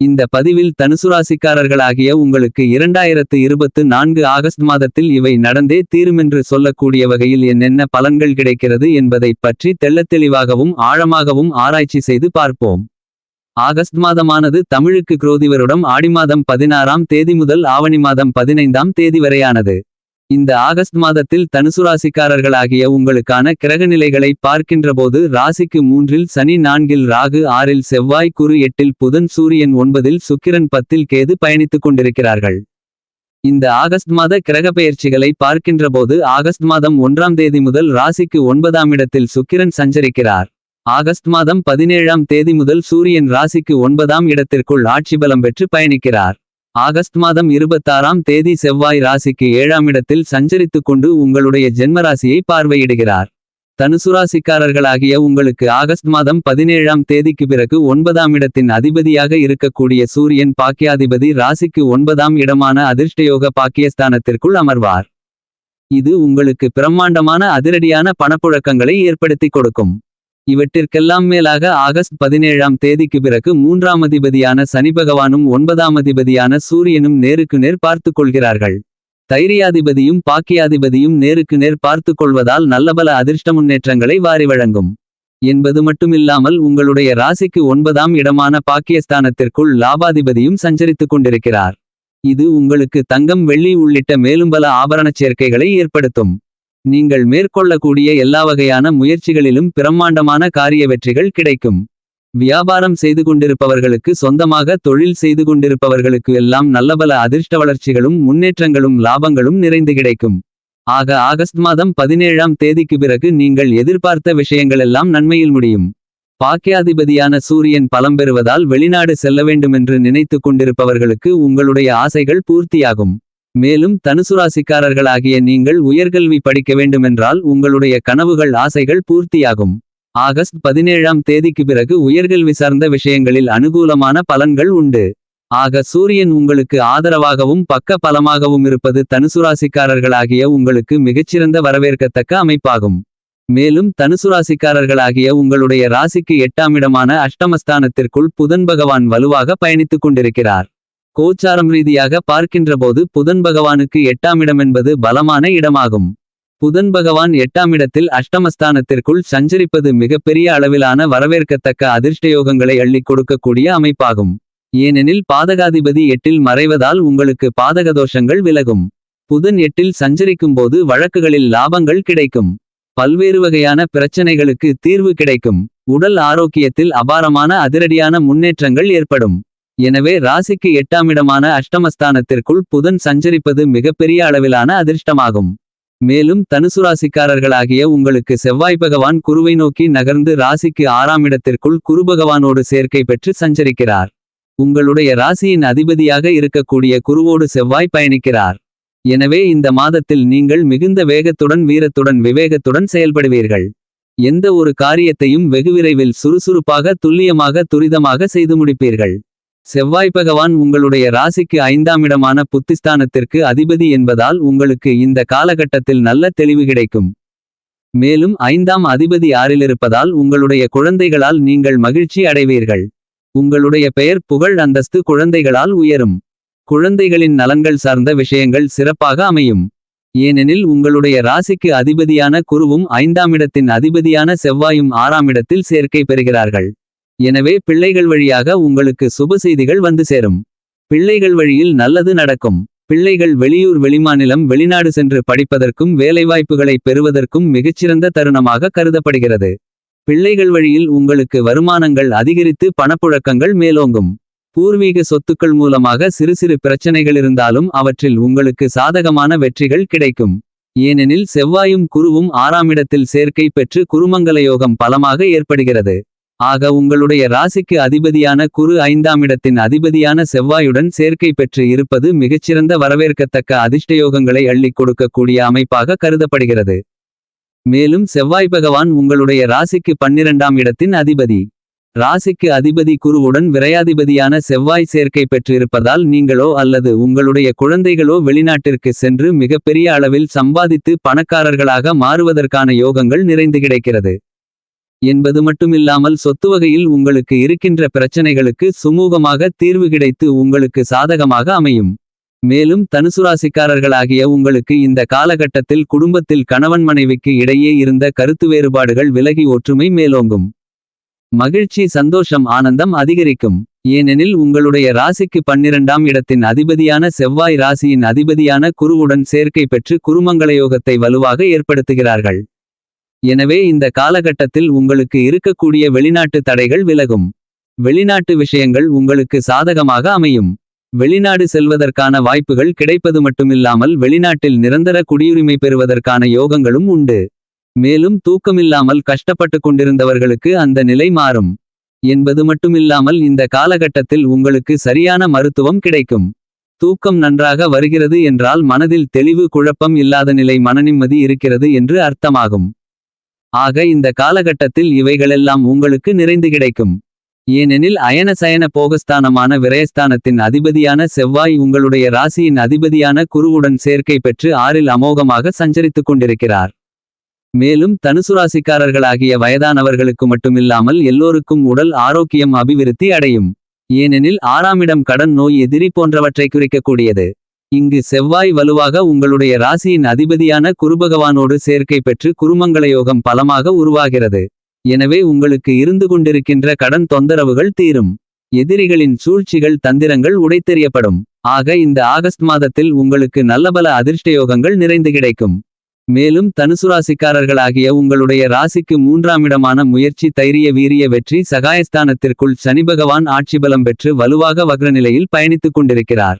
இந்த பதிவில் தனுசுராசிக்காரர்களாகிய உங்களுக்கு இரண்டாயிரத்து இருபத்து நான்கு ஆகஸ்ட் மாதத்தில் இவை நடந்தே தீருமென்று சொல்லக்கூடிய வகையில் என்னென்ன பலன்கள் கிடைக்கிறது என்பதைப் பற்றி தெள்ளத்தெளிவாகவும் ஆழமாகவும் ஆராய்ச்சி செய்து பார்ப்போம். ஆகஸ்ட் மாதமானது தமிழுக்கு குரோதிவருடம் ஆடி மாதம் பதினாறாம் தேதி முதல் ஆவணி மாதம் பதினைந்தாம் தேதி வரையானது. இந்த ஆகஸ்ட் மாதத்தில் தனுசு ராசிக்காரர்களாகிய உங்களுக்கான கிரகநிலைகளை பார்க்கின்றபோது ராசிக்கு மூன்றில் சனி நான்கில் ராகு ஆறில் செவ்வாய் குரு எட்டில் புதன் சூரியன் ஒன்பதில் சுக்கிரன் பத்தில் கேது பயணித்துக் கொண்டிருக்கிறார்கள். இந்த ஆகஸ்ட் மாத கிரக பெயர்ச்சிகளை பார்க்கின்றபோது ஆகஸ்ட் மாதம் ஒன்றாம் தேதி முதல் ராசிக்கு ஒன்பதாம் இடத்தில் சுக்கிரன் சஞ்சரிக்கிறார். ஆகஸ்ட் மாதம் பதினேழாம் தேதி முதல் சூரியன் ராசிக்கு ஒன்பதாம் இடத்திற்குள் ஆட்சி பலம் பெற்று பயணிக்கிறார். ஆகஸ்ட் மாதம் இருபத்தாறாம் தேதி செவ்வாய் ராசிக்கு ஏழாம் இடத்தில் சஞ்சரித்துக் கொண்டு உங்களுடைய ஜென்மராசியை பார்வையிடுகிறார். தனுசு ராசிக்காரர்களாகிய உங்களுக்கு ஆகஸ்ட் மாதம் பதினேழாம் தேதிக்கு பிறகு ஒன்பதாம் இடத்தின் அதிபதியாக இருக்கக்கூடிய சூரியன் பாக்கியாதிபதி ராசிக்கு ஒன்பதாம் இடமான அதிர்ஷ்டயோக பாக்கியஸ்தானத்திற்குள் அமர்வார். இது உங்களுக்கு பிரம்மாண்டமான அதிரடியான பணப்புழக்கங்களை ஏற்படுத்திக் கொடுக்கும். இவற்றிற்கெல்லாம் மேலாக ஆகஸ்ட் பதினேழாம் தேதிக்கு பிறகு மூன்றாம் அதிபதியான சனி பகவானும் ஒன்பதாம் அதிபதியான சூரியனும் நேருக்கு நேர் பார்த்துக் கொள்கிறார்கள். தைரியாதிபதியும் பாக்கியாதிபதியும் நேருக்கு நேர் பார்த்துக் கொள்வதால் நல்லபல அதிர்ஷ்ட முன்னேற்றங்களை வாரி வழங்கும். என்பது மட்டுமில்லாமல் உங்களுடைய ராசிக்கு ஒன்பதாம் இடமான பாக்கியஸ்தானத்திற்குள் லாபாதிபதியும் சஞ்சரித்துக் கொண்டிருக்கிறார். இது உங்களுக்கு தங்கம் வெள்ளி உள்ளிட்ட மேலும் பல ஆபரணச் சேர்க்கைகளை ஏற்படுத்தும். நீங்கள் மேற்கொள்ளக்கூடிய எல்லா வகையான முயற்சிகளிலும் பிரம்மாண்டமான காரிய வெற்றிகள் கிடைக்கும். வியாபாரம் செய்து கொண்டிருப்பவர்களுக்கு சொந்தமாக தொழில் செய்து கொண்டிருப்பவர்களுக்கு எல்லாம் நல்லபல அதிர்ஷ்ட வளர்ச்சிகளும் முன்னேற்றங்களும் லாபங்களும் நிறைந்து கிடைக்கும். ஆக ஆகஸ்ட் மாதம் பதினேழாம் தேதிக்கு பிறகு நீங்கள் எதிர்பார்த்த விஷயங்களெல்லாம் நன்மையில் முடியும். பாக்கியாதிபதியான சூரியன் பலம் பெறுவதால் வெளிநாடு செல்ல வேண்டுமென்று நினைத்துக் கொண்டிருப்பவர்களுக்கு உங்களுடைய ஆசைகள் பூர்த்தியாகும். மேலும் தனுசுராசிக்காரர்களாகிய நீங்கள் உயர்கல்வி படிக்க வேண்டுமென்றால் உங்களுடைய கனவுகள் ஆசைகள் பூர்த்தியாகும். ஆகஸ்ட் பதினேழாம் தேதிக்கு பிறகு உயர்கல்வி சார்ந்த விஷயங்களில் அனுகூலமான பலன்கள் உண்டு. ஆக சூரியன் உங்களுக்கு ஆதரவாகவும் பக்க பலமாகவும் இருப்பது தனுசுராசிக்காரர்களாகிய உங்களுக்கு மிகச்சிறந்த வரவேற்கத்தக்க அமைப்பாகும். மேலும் தனுசுராசிக்காரர்களாகிய உங்களுடைய ராசிக்கு எட்டாம் இடமான அஷ்டமஸ்தானத்திற்குள் புதன் பகவான் வலுவாக பயணித்துக் கொண்டிருக்கிறார். கோச்சாரம் ரீதியாக பார்க்கின்றபோது புதன் பகவானுக்கு எட்டாம் இடம் என்பது பலமான இடமாகும். புதன் பகவான் எட்டாம் இடத்தில் அஷ்டமஸ்தானத்திற்குள் சஞ்சரிப்பது மிகப்பெரிய அளவிலான வரவேற்கத்தக்க அதிர்ஷ்டயோகங்களை அள்ளிக் கொடுக்கக்கூடிய அமைப்பாகும். ஏனெனில் பாதகாதிபதி எட்டில் மறைவதால் உங்களுக்கு பாதக தோஷங்கள் விலகும். புதன் எட்டில் சஞ்சரிக்கும்போது வழக்குகளில் லாபங்கள் கிடைக்கும். பல்வேறு வகையான பிரச்சனைகளுக்கு தீர்வு கிடைக்கும். உடல் ஆரோக்கியத்தில் அபாரமான அதிரடியான முன்னேற்றங்கள் ஏற்படும். எனவே ராசிக்கு எட்டாம் இடமான அஷ்டமஸ்தானத்திற்குள் புதன் சஞ்சரிப்பது மிகப்பெரிய அளவிலான அதிர்ஷ்டமாகும். மேலும் தனுசு ராசிக்காரர்களாகிய உங்களுக்கு செவ்வாய் பகவான் குருவை நோக்கி நகர்ந்து ராசிக்கு ஆறாம் இடத்திற்குள் குரு பகவானோடு சேர்க்கை பெற்று சஞ்சரிக்கிறார். உங்களுடைய ராசியின் அதிபதியாக இருக்கக்கூடிய குருவோடு செவ்வாய் பயணிக்கிறார். எனவே இந்த மாதத்தில் நீங்கள் மிகுந்த வேகத்துடன் வீரத்துடன் விவேகத்துடன் செயல்படுவீர்கள். எந்த ஒரு காரியத்தையும் வெகுவிரைவில் சுறுசுறுப்பாக துல்லியமாக துரிதமாக செய்து முடிப்பீர்கள். செவ்வாய் பகவான் உங்களுடைய ராசிக்கு ஐந்தாம் இடமான புத்திஸ்தானத்திற்கு அதிபதி என்பதால் உங்களுக்கு இந்த காலகட்டத்தில் நல்ல தெளிவு கிடைக்கும். மேலும் ஐந்தாம் அதிபதி ஆறிலிருப்பதால் உங்களுடைய குழந்தைகளால் நீங்கள் மகிழ்ச்சி அடைவீர்கள். உங்களுடைய பெயர் புகழ் அந்தஸ்து குழந்தைகளால் உயரும். குழந்தைகளின் நலன்கள் சார்ந்த விஷயங்கள் சிறப்பாக அமையும். ஏனெனில் உங்களுடைய ராசிக்கு அதிபதியான குருவும் ஐந்தாம் இடத்தின் அதிபதியான செவ்வாயும் ஆறாம் இடத்தில் சேர்க்கை பெறுகிறார்கள். எனவே பிள்ளைகள் வழியாக உங்களுக்கு சுப செய்திகள் வந்து சேரும். பிள்ளைகள் வழியில் நல்லது நடக்கும். பிள்ளைகள் வெளியூர் வெளிமாநிலம் வெளிநாடு சென்று படிப்பதற்கும் வேலைவாய்ப்புகளை பெறுவதற்கும் மிகச்சிறந்த தருணமாக கருதப்படுகிறது. பிள்ளைகள் வழியில் உங்களுக்கு வருமானங்கள் அதிகரித்து பணப்புழக்கங்கள் மேலோங்கும். பூர்வீக சொத்துக்கள் மூலமாக சிறு சிறு பிரச்சனைகள் இருந்தாலும் அவற்றில் உங்களுக்கு சாதகமான வெற்றிகள் கிடைக்கும். ஏனெனில் செவ்வாயும் குருவும் ஆறாம் இடத்தில் சேர்க்கை பெற்று குருமங்கல யோகம் பலமாக ஏற்படுகிறது. ஆக உங்களுடைய ராசிக்கு அதிபதியான குரு ஐந்தாம் இடத்தின் அதிபதியான செவ்வாயுடன் சேர்க்கை பெற்று இருப்பது மிகச்சிறந்த வரவேற்கத்தக்க அதிர்ஷ்டயோகங்களை அள்ளிக் கொடுக்கக்கூடிய அமைப்பாக கருதப்படுகிறது. மேலும் செவ்வாய் பகவான் உங்களுடைய ராசிக்கு பன்னிரண்டாம் இடத்தின் அதிபதி. ராசிக்கு அதிபதி குருவுடன் விரையாதிபதியான செவ்வாய் சேர்க்கை பெற்றிருப்பதால் நீங்களோ அல்லது உங்களுடைய குழந்தைகளோ வெளிநாட்டிற்கு சென்று மிகப்பெரிய அளவில் சம்பாதித்து பணக்காரர்களாக மாறுவதற்கான யோகங்கள் நிறைந்து கிடைக்கிறது. என்பது மட்டுமில்லாமல் சொத்து வகையில் உங்களுக்கு இருக்கின்ற பிரச்சனைகளுக்கு சுமூகமாக தீர்வு கிடைத்து உங்களுக்கு சாதகமாக அமையும். மேலும் தனுசுராசிக்காரர்களாகிய உங்களுக்கு இந்த காலகட்டத்தில் குடும்பத்தில் கணவன் மனைவிக்கு இடையே இருந்த கருத்து வேறுபாடுகள் விலகி ஒற்றுமை மேலோங்கும். மகிழ்ச்சி சந்தோஷம் ஆனந்தம் அதிகரிக்கும். ஏனெனில் உங்களுடைய ராசிக்கு பன்னிரண்டாம் இடத்தின் அதிபதியான செவ்வாய் ராசியின் அதிபதியான குருவுடன் சேர்க்கை பெற்று குருமங்களயோகத்தை வலுவாக ஏற்படுத்துகிறார்கள். எனவே இந்த காலகட்டத்தில் உங்களுக்கு இருக்கக்கூடிய வெளிநாட்டு தடைகள் விலகும். வெளிநாட்டு விஷயங்கள் உங்களுக்கு சாதகமாக அமையும். வெளிநாடு செல்வதற்கான வாய்ப்புகள் கிடைப்பது மட்டுமில்லாமல் வெளிநாட்டில் நிரந்தர குடியுரிமை பெறுவதற்கான யோகங்களும் உண்டு. மேலும் தூக்கமில்லாமல் கஷ்டப்பட்டு கொண்டிருந்தவர்களுக்கு அந்த நிலை மாறும். என்பது மட்டுமில்லாமல் இந்த காலகட்டத்தில் உங்களுக்கு சரியான மருத்துவம் கிடைக்கும். தூக்கம் நன்றாக வருகிறது என்றால் மனதில் தெளிவு குழப்பம் இல்லாத நிலை மனநிம்மதி இருக்கிறது என்று அர்த்தமாகும். ஆக இந்த காலகட்டத்தில் இவைகளெல்லாம் உங்களுக்கு நிறைந்து கிடைக்கும். ஏனெனில் அயன சயன போகஸ்தானமான விரயஸ்தானத்தின் அதிபதியான செவ்வாய் உங்களுடைய ராசியின் அதிபதியான குருவுடன் சேர்க்கை பெற்று ஆறில் அமோகமாக சஞ்சரித்துக் கொண்டிருக்கிறார். மேலும் தனுசுராசிக்காரர்களாகிய வயதானவர்களுக்கு மட்டுமில்லாமல் எல்லோருக்கும் உடல் ஆரோக்கியம் அபிவிருத்தி அடையும். ஏனெனில் ஆறாமிடம் கடன் நோய் எதிரி போன்றவற்றை குறிக்கக்கூடியது. இங்கு செவ்வாய் வலுவாக உங்களுடைய ராசியின் அதிபதியான குருபகவானோடு சேர்க்கை பெற்று குருமங்களயோகம் பலமாக உருவாகிறது. எனவே உங்களுக்கு இருந்து கொண்டிருக்கின்ற கடன் தொந்தரவுகள் தீரும். எதிரிகளின் சூழ்ச்சிகள் தந்திரங்கள் உடைத்தெறியப்படும். ஆக இந்த ஆகஸ்ட் மாதத்தில் உங்களுக்கு நல்லபல அதிர்ஷ்டயோகங்கள் நிறைந்து கிடைக்கும். மேலும் தனுசுராசிக்காரர்களாகிய உங்களுடைய ராசிக்கு மூன்றாமிடமான முயற்சி தைரிய வீரிய வெற்றி சகாயஸ்தானத்திற்குள் சனிபகவான் ஆட்சிபலம் பெற்று வலுவாக வக்ரநிலையில் பயணித்துக் கொண்டிருக்கிறார்.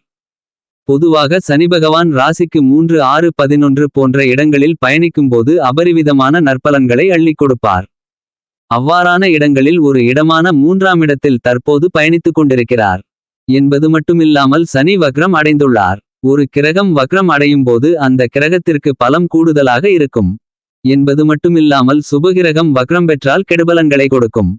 பொதுவாக சனிபகவான் ராசிக்கு மூன்று ஆறு பதினொன்று போன்ற இடங்களில் பயணிக்கும்போது அபரிவிதமான நற்பலன்களை அள்ளிக் கொடுப்பார். அவ்வாறான இடங்களில் ஒரு இடமான மூன்றாம் இடத்தில் தற்போது பயணித்துக் கொண்டிருக்கிறார். என்பது மட்டுமில்லாமல் சனி வக்ரம் அடைந்துள்ளார். ஒரு கிரகம் வக்ரம் அடையும் போது அந்த கிரகத்திற்கு பலம் கூடுதலாக இருக்கும். என்பது மட்டுமில்லாமல் சுபகிரகம் வக்ரம் பெற்றால் கெடுபலன்களை கொடுக்கும்.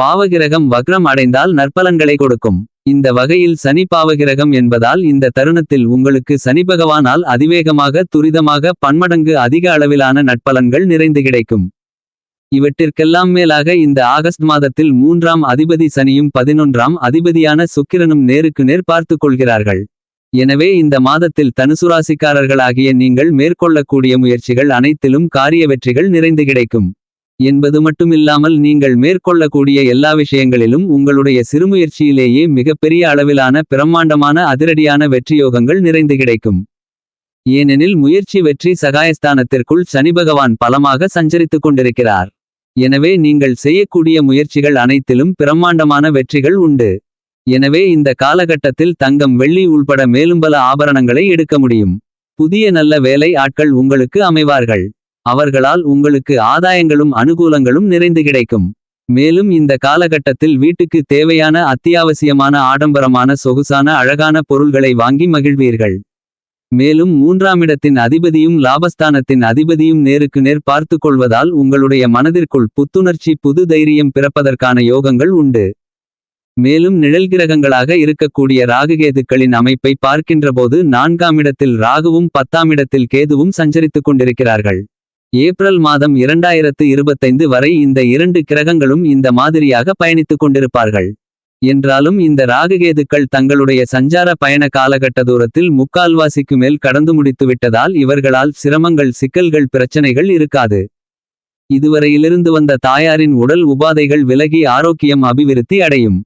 பாவகிரகம் வக்ரம் அடைந்தால் நற்பலன்களை கொடுக்கும். இந்த வகையில் சனி பாவகிரகம் என்பதால் இந்த தருணத்தில் உங்களுக்கு சனி பகவானால் அதிவேகமாக துரிதமாக பன்மடங்கு அதிக அளவிலான நட்பலன்கள் நிறைந்து கிடைக்கும். இவற்றிற்கெல்லாம் மேலாக இந்த ஆகஸ்ட் மாதத்தில் மூன்றாம் அதிபதி சனியும் பதினொன்றாம் அதிபதியான சுக்கிரனும் நேருக்கு நேர் பார்த்து கொள்கிறார்கள். எனவே இந்த மாதத்தில் தனுசுராசிக்காரர்களாகிய நீங்கள் மேற்கொள்ளக்கூடிய முயற்சிகள் அனைத்திலும் காரிய வெற்றிகள் நிறைந்து கிடைக்கும். என்பது மட்டுமில்லாமல் நீங்கள் மேற்கொள்ளக்கூடிய எல்லா விஷயங்களிலும் உங்களுடைய சிறுமுயற்சியிலேயே மிகப்பெரிய அளவிலான பிரம்மாண்டமான அதிரடியான வெற்றியோகங்கள் நிறைந்து கிடைக்கும். ஏனெனில் முயற்சி வெற்றி சகாயஸ்தானத்திற்குள் சனிபகவான் பலமாக சஞ்சரித்துக் கொண்டிருக்கிறார். எனவே நீங்கள் செய்யக்கூடிய முயற்சிகள் அனைத்திலும் பிரம்மாண்டமான வெற்றிகள் உண்டு. எனவே இந்த காலகட்டத்தில் தங்கம் வெள்ளி உள்பட மேலும் பல ஆபரணங்களை எடுக்க முடியும். புதிய நல்ல வேலை ஆட்கள் உங்களுக்கு அமைவார்கள். அவர்களால் உங்களுக்கு ஆதாயங்களும் அனுகூலங்களும் நிறைந்து கிடைக்கும். மேலும் இந்த காலகட்டத்தில் வீட்டுக்கு தேவையான அத்தியாவசியமான ஆடம்பரமான சொகுசான அழகான பொருள்களை வாங்கி மகிழ்வீர்கள். மேலும் மூன்றாமிடத்தின் அதிபதியும் லாபஸ்தானத்தின் அதிபதியும் நேருக்கு நேர் பார்த்து கொள்வதால் உங்களுடைய மனதிற்குள் புத்துணர்ச்சி புது தைரியம் பிறப்பதற்கான யோகங்கள் உண்டு. மேலும் நிழல்கிரகங்களாக இருக்கக்கூடிய ராகுகேதுக்களின் அமைப்பை பார்க்கின்றபோது நான்காமிடத்தில் ராகுவும் பத்தாமிடத்தில் கேதுவும் சஞ்சரித்துக் கொண்டிருக்கிறார்கள். ஏப்ரல் மாதம் இரண்டாயிரத்து இருபத்தைந்து வரை இந்த இரண்டு கிரகங்களும் இந்த மாதிரியாக பயணித்துக் கொண்டிருப்பார்கள். என்றாலும் இந்த ராககேதுக்கள் தங்களுடைய சஞ்சார பயண காலகட்ட தூரத்தில் முக்கால்வாசிக்கு மேல் கடந்து முடித்துவிட்டதால் இவர்களால் சிரமங்கள் சிக்கல்கள் பிரச்சனைகள் இருக்காது. இதுவரையிலிருந்து வந்த தாயாரின் உடல் உபாதைகள் விலகி ஆரோக்கியம் அபிவிருத்தி அடையும்.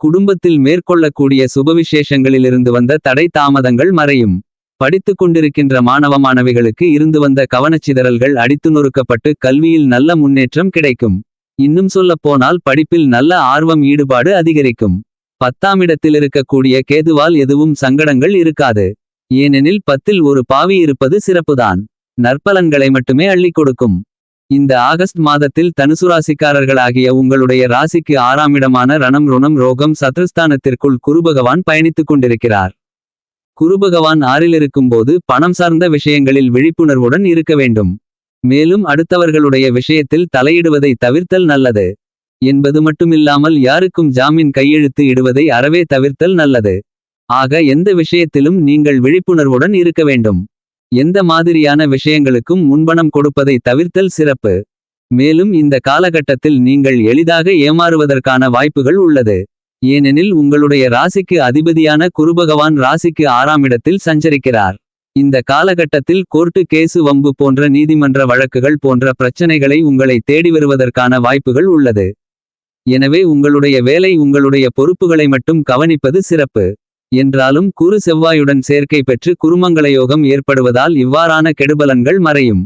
குடும்பத்தில் மேற்கொள்ளக்கூடிய சுபவிசேஷங்களிலிருந்து வந்த தடை தாமதங்கள் மறையும். படித்துக் கொண்டிருக்கின்ற மாணவ மாணவிகளுக்கு இருந்து வந்த கவனச்சிதறல்கள் அடித்து நொறுக்கப்பட்டு கல்வியில் நல்ல முன்னேற்றம் கிடைக்கும். இன்னும் சொல்லப் போனால் படிப்பில் நல்ல ஆர்வம் ஈடுபாடு அதிகரிக்கும். பத்தாம் இடத்தில் இருக்கக்கூடிய கேதுவால் எதுவும் சங்கடங்கள் இருக்காது. ஏனெனில் பத்தில் ஒரு பாவி இருப்பது சிறப்புதான். நற்பலன்களை மட்டுமே அள்ளிக் கொடுக்கும். இந்த ஆகஸ்ட் மாதத்தில் தனுசுராசிக்காரர்களாகிய உங்களுடைய ராசிக்கு ஆறாம் இடமான ரணம் ருணம் ரோகம் சத்ருஸ்தானத்திற்குள் குருபகவான் பயணித்துக் கொண்டிருக்கிறார். குருபகவான் ஆறில் இருக்கும்போது பணம் சார்ந்த விஷயங்களில் விழிப்புணர்வுடன் இருக்க வேண்டும். மேலும் அடுத்தவர்களுடைய விஷயத்தில் தலையிடுவதை தவிர்த்தல் நல்லது. என்பது மட்டுமில்லாமல் யாருக்கும் ஜாமீன் கையெழுத்து இடுவதை அறவே தவிர்த்தல் நல்லது. ஆக எந்த விஷயத்திலும் நீங்கள் விழிப்புணர்வுடன் இருக்க வேண்டும். எந்த மாதிரியான விஷயங்களுக்கும் முன்பணம் கொடுப்பதை தவிர்த்தல் சிறப்பு. மேலும் இந்த காலகட்டத்தில் நீங்கள் எளிதாக ஏமாறுவதற்கான வாய்ப்புகள் உள்ளது. ஏனெனில் உங்களுடைய ராசிக்கு அதிபதியான குருபகவான் ராசிக்கு ஆறாம் இடத்தில் சஞ்சரிக்கிறார். இந்த காலகட்டத்தில் கோர்ட்டு கேசு வம்பு போன்ற நீதிமன்ற வழக்குகள் போன்ற பிரச்சனைகளை உங்களை தேடி வருவதற்கான வாய்ப்புகள் உள்ளது. எனவே உங்களுடைய வேலை உங்களுடைய பொறுப்புகளை மட்டும் கவனிப்பது சிறப்பு. என்றாலும் குரு செவ்வாயுடன் சேர்க்கை பெற்று குருமங்களயோகம் ஏற்படுவதால் இவ்வாறான கெடுபலன்கள் மறையும்.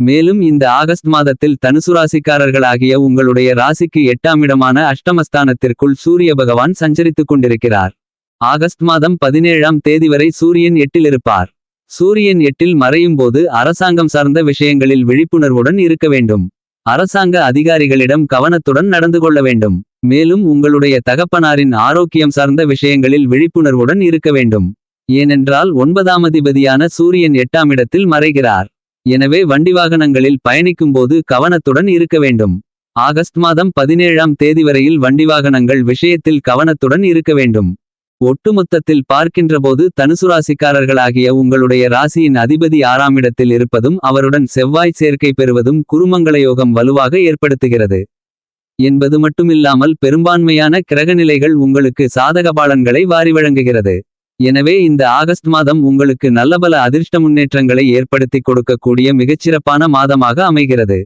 மேலும் இந்த ஆகஸ்ட் மாதத்தில் தனுசு ராசிக்காரர்களாகிய உங்களுடைய ராசிக்கு எட்டாம் இடமான அஷ்டமஸ்தானத்திற்குள் சூரிய பகவான் சஞ்சரித்துக் கொண்டிருக்கிறார். ஆகஸ்ட் மாதம் பதினேழாம் தேதி வரை சூரியன் எட்டில் இருப்பார். சூரியன் எட்டில் மறையும் போது அரசாங்கம் சார்ந்த விஷயங்களில் விழிப்புணர்வுடன் இருக்க வேண்டும். அரசாங்க அதிகாரிகளிடம் கவனத்துடன் நடந்து கொள்ள வேண்டும். மேலும் உங்களுடைய தகப்பனாரின் ஆரோக்கியம் சார்ந்த விஷயங்களில் விழிப்புணர்வுடன் இருக்க வேண்டும். ஏனென்றால் ஒன்பதாம் அதிபதியான சூரியன் எட்டாம் இடத்தில் மறைகிறார். எனவே வண்டி வாகனங்களில் பயணிக்கும்போது கவனத்துடன் இருக்க வேண்டும். ஆகஸ்ட் மாதம் பதினேழாம் தேதி வரையில் வண்டி வாகனங்கள் விஷயத்தில் கவனத்துடன் இருக்க வேண்டும். ஒட்டுமொத்தத்தில் பார்க்கின்றபோது தனுசு ராசிக்காரர்களாகிய உங்களுடைய ராசியின் அதிபதி ஆறாம் இடத்தில் இருப்பதும் அவருடன் செவ்வாய் சேர்க்கை பெறுவதும் குருமங்கள யோகம் வலுவாக ஏற்படுத்துகிறது. என்பது மட்டுமில்லாமல் பெரும்பான்மையான கிரகநிலைகள் உங்களுக்கு சாதக பாலன்களை வாரி வழங்குகிறது. எனவே இந்த ஆகஸ்ட் மாதம் உங்களுக்கு நல்லபல அதிர்ஷ்ட முன்னேற்றங்களை ஏற்படுத்திக் கொடுக்கக்கூடிய மிகச்சிறப்பான மாதமாக அமைகிறது.